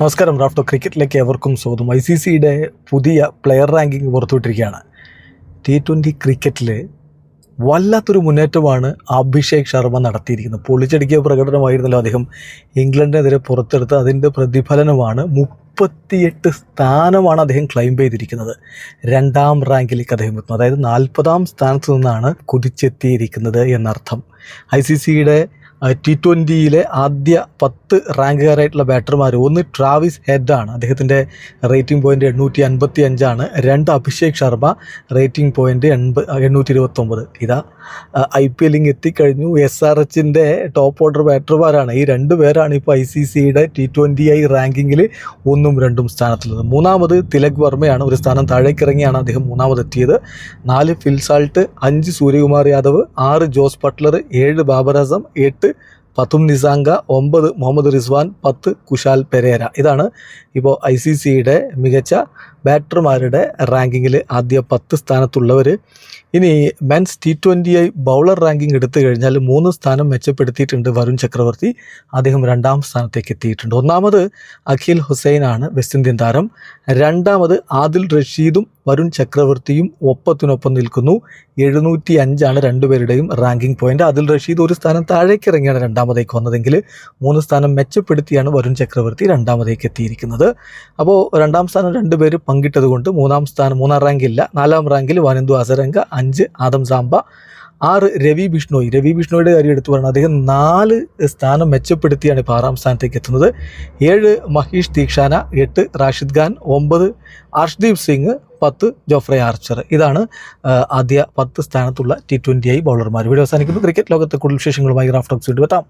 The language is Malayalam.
നമസ്കാരം റാഫ്റ്റോ ക്രിക്കറ്റിലേക്ക് എവർക്കും സ്വാഗതം. ഐ സി സിയുടെ പുതിയ പ്ലെയർ റാങ്കിങ് പുറത്തുവിട്ടിരിക്കുകയാണ്. ടി ട്വന്റി ക്രിക്കറ്റിൽ വല്ലാത്തൊരു മുന്നേറ്റമാണ് അഭിഷേക് ശർമ്മ നടത്തിയിരിക്കുന്നത്. പൊളിച്ചടുക്കിയ പ്രകടനമായിരുന്നല്ലോ അദ്ദേഹം ഇംഗ്ലണ്ടിനെതിരെ പുറത്തെടുത്ത് അതിന്റെ പ്രതിഫലനമാണ് മുപ്പത്തിയെട്ട് സ്ഥാനമാണ് അദ്ദേഹം ക്ലെയിം ചെയ്തിരിക്കുന്നത്. രണ്ടാം റാങ്കിലേക്ക് അദ്ദേഹം എത്തുന്നു. അതായത് നാൽപ്പതാം സ്ഥാനത്ത് നിന്നാണ് കുതിച്ചെത്തിയിരിക്കുന്നത് എന്നർത്ഥം. ഐ സി സിയുടെ ടി ട്വന്റിയിലെ ആദ്യ പത്ത് റാങ്കുകാരായിട്ടുള്ള ബാറ്റർമാർ ഒന്ന് ട്രാവിസ് ആണ് അദ്ദേഹത്തിന്റെ റേറ്റിംഗ് പോയിന്റ് എണ്ണൂറ്റി അൻപത്തി അഞ്ചാണ് രണ്ട് അഭിഷേക് ശർമ്മ റേറ്റിംഗ് പോയിന്റ് എൺപത് എണ്ണൂറ്റി ഇരുപത്തൊമ്പത് ഇതാ ഐ പി എല്ലിങ് എത്തിക്കഴിഞ്ഞു. എസ് ആർ എച്ചിന്റെ ടോപ്പ് ഓർഡർ ബാറ്റർമാരാണ് ഈ രണ്ട് പേരാണ് ഇപ്പോൾ ഐ സി സിയുടെ ടി ട്വന്റി ഐ റാങ്കിങ്ങിൽ ഒന്നും രണ്ടും സ്ഥാനത്തുള്ളത്. മൂന്നാമത് തിലക് വർമ്മയാണ്. ഒരു സ്ഥാനം താഴേക്ക് ഇറങ്ങിയാണ് അദ്ദേഹം മൂന്നാമതെത്തിയത്. നാല് ഫിൽസാൾട്ട് അഞ്ച് സൂര്യകുമാർ യാദവ് ആറ് ജോസ് ബട്ട്ലർ ഏഴ് ബാബർ അസം എട്ട് പത്തും നിസാങ്ക ഒമ്പത് മുഹമ്മദ് റിസ്വാൻ പത്ത് കുശാൽ പെരേര. ഇതാണ് ഇപ്പോൾ ഐ സി സിയുടെ മികച്ച ബാറ്റർമാരുടെ റാങ്കിങ്ങിൽ ആദ്യ പത്ത് സ്ഥാനത്തുള്ളവർ ഇനി men's T twenty I bowler ranking എടുത്തു കഴിഞ്ഞാൽ മൂന്ന് സ്ഥാനം മെച്ചപ്പെടുത്തിയിട്ടുണ്ട് വരുൺ ചക്രവർത്തി. അദ്ദേഹം രണ്ടാം സ്ഥാനത്തേക്ക് എത്തിയിട്ടുണ്ട്. ഒന്നാമത് അഖിൽ ഹുസൈനാണ് വെസ്റ്റ് ഇന്ത്യൻ താരം. രണ്ടാമത് ആദിൽ റഷീദും വരുൺ ചക്രവർത്തിയും ഒപ്പത്തിനൊപ്പം നിൽക്കുന്നു. എഴുന്നൂറ്റി അഞ്ചാണ് രണ്ടുപേരുടെയും റാങ്കിംഗ് പോയിന്റ്. അതിൽ റഷീദ് ഒരു സ്ഥാനം താഴേക്ക് ഇറങ്ങിയാണ് രണ്ടാമതേക്ക് വന്നതെങ്കിൽ മൂന്ന് സ്ഥാനം മെച്ചപ്പെടുത്തിയാണ് വരുൺ ചക്രവർത്തി രണ്ടാമതേക്ക് എത്തിയിരിക്കുന്നത്. അപ്പോൾ രണ്ടാം സ്ഥാനം രണ്ടുപേര് പങ്കിട്ടതുകൊണ്ട് മൂന്നാം സ്ഥാനം മൂന്നാം റാങ്കില്ല നാലാം റാങ്കിൽ വനന്തു അസരംഗ അഞ്ച് ആദം സാമ്പ ആറ് രവി ബിഷ്ണോയ്. രവി ബിഷ്ണോയുടെ കാര്യം എടുത്തു പറയണം അദ്ദേഹം നാല് സ്ഥാനം മെച്ചപ്പെടുത്തിയാണ് ഇപ്പോൾ ആറാം സ്ഥാനത്തേക്ക് എത്തുന്നത്. ഏഴ് മഹീഷ് ദീക്ഷാന എട്ട് റാഷിദ് ഖാൻ ഒമ്പത് അർഷ്ദീപ് സിംഗ് പത്ത് ജോഫ്രെ ആർച്ചർ. ഇതാണ് ആദ്യ പത്ത് സ്ഥാനത്തുള്ള ടി ട്വന്റി ഐ ബൗളർമാർ വീഡിയോ അവസാനിക്കുന്നു. ക്രിക്കറ്റ് ലോകത്തെ കൂടുതൽ വിശേഷങ്ങളുമായി റാഫ്റ്റോക്സ് വീണ്ടും എത്താം.